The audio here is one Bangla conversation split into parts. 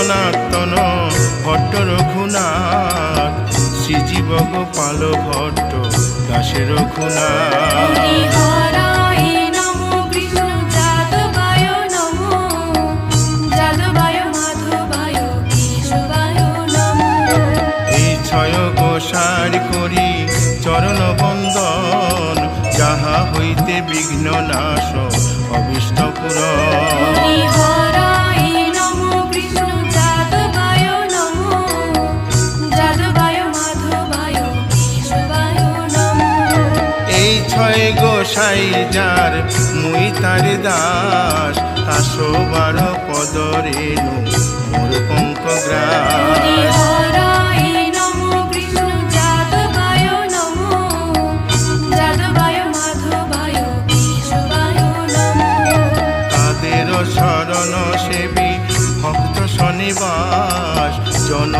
সনাতন ভট্ট রঘুনাথ। শ্রীজীব গোপাল ভট্ট দাসে রঘুনাথ। করি চরণ বন্দন যাহা হইতে বিঘ্ন নাশ অবিষ্ট পুরন গোসাই যার মুই তার দাস। তাসো বার পদ রেণু মোর পঙ্ক গ্রাস। হরায় নমো কৃষ্ণ যাদবায় নমো। যাদবায় মাধবায় কেশবায় নমো। তাদের শরণ সেবী ভক্ত শনিবাস। জনমে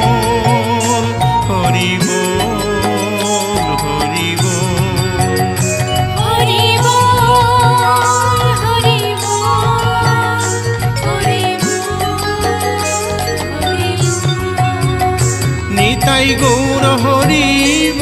নিতাই গৌর হরিব।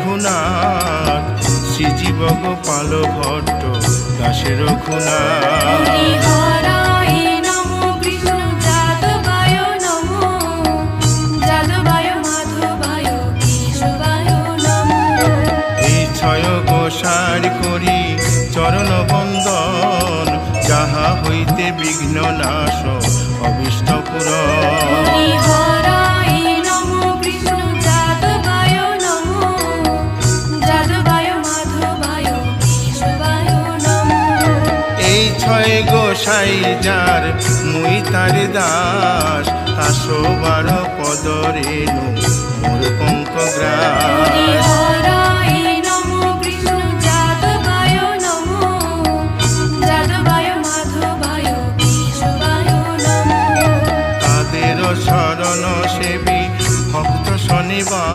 রঘুনাথ শ্রীজীব গোপাল ভট্ট দাসের রঘুনাথ। গোসাই যার মুই তার দাস। আসো বারো পদরে নো মোর পঙ্ক গ্রাস